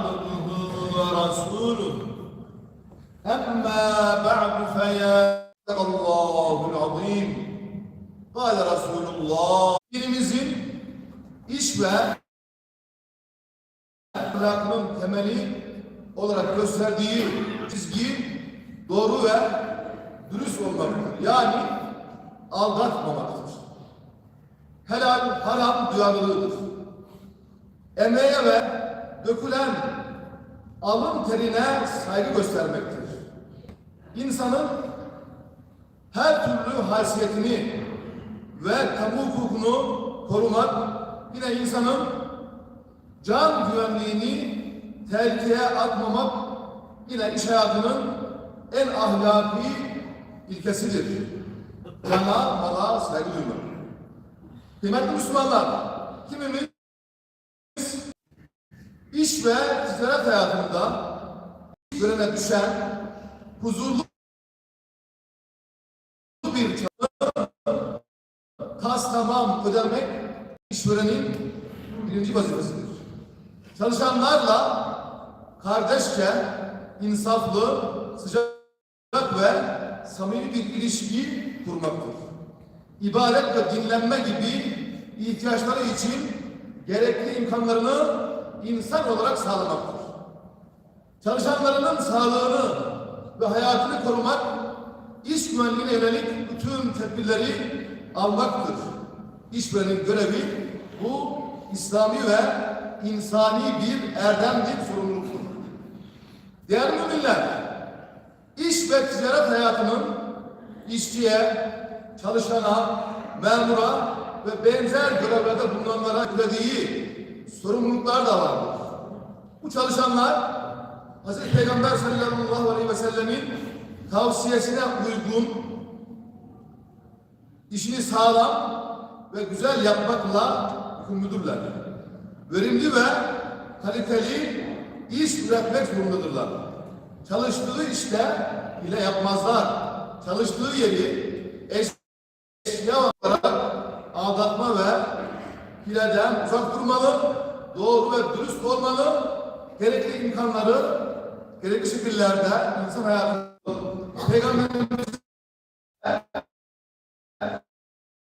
عبده ورسوله أما بعد فيا الله العظيم قال رسول الله dinimizin iş ve ahlakının temeli olarak gösterdiği çizgi doğru ve dürüst olmaktır. Yani aldatmamaktır. Helal, haram duyarlılığıdır. Emeğe ve dökülen alın terine saygı göstermektir. İnsanın her türlü haysiyetini ve kamu hukukunu korumak yine insanın can güvenliğini tehlikeye atmamak yine iş hayatının en ahlaki ilkesidir. Cana, mala saygı duymak. Kıymetli Müslümanlar, kimimiz iş ve ticaret hayatında görene düşen huzurlu bir çaba kas tamam ödemek işverenin birinci vazifesidir. Çalışanlarla kardeşçe, insaflı, sıcak ve samimi bir ilişki kurmaktır. İbadet ve dinlenme gibi ihtiyaçları için gerekli imkanlarını insan olarak sağlamaktır. Çalışanlarının sağlığını ve hayatını korumak, iş güvenliğine yönelik bütün tedbirleri almaktır. İşverenin görevi bu İslami ve insani bir erdemlik sorumluluktur. Değerli müminler, iş ve ticaret hayatının işçiye, çalışana, memura ve benzer görevlerde bulunanlara yüklediği sorumluluklar da vardır. Bu çalışanlar Hz. Peygamber sallallahu aleyhi ve sellemin tavsiyesine uygun işini sağlam ve güzel yapmakla yükümlüdürler. Verimli ve kaliteli iş üretmek zorundadırlar. Çalıştığı işte hile yapmazlar. Çalıştığı yeri eşya olarak aldatma ve hileden uzak durmalı, doğru ve dürüst olmalı, gerekli imkanları gerekli şekillerde insan hayatında Peygamberimiz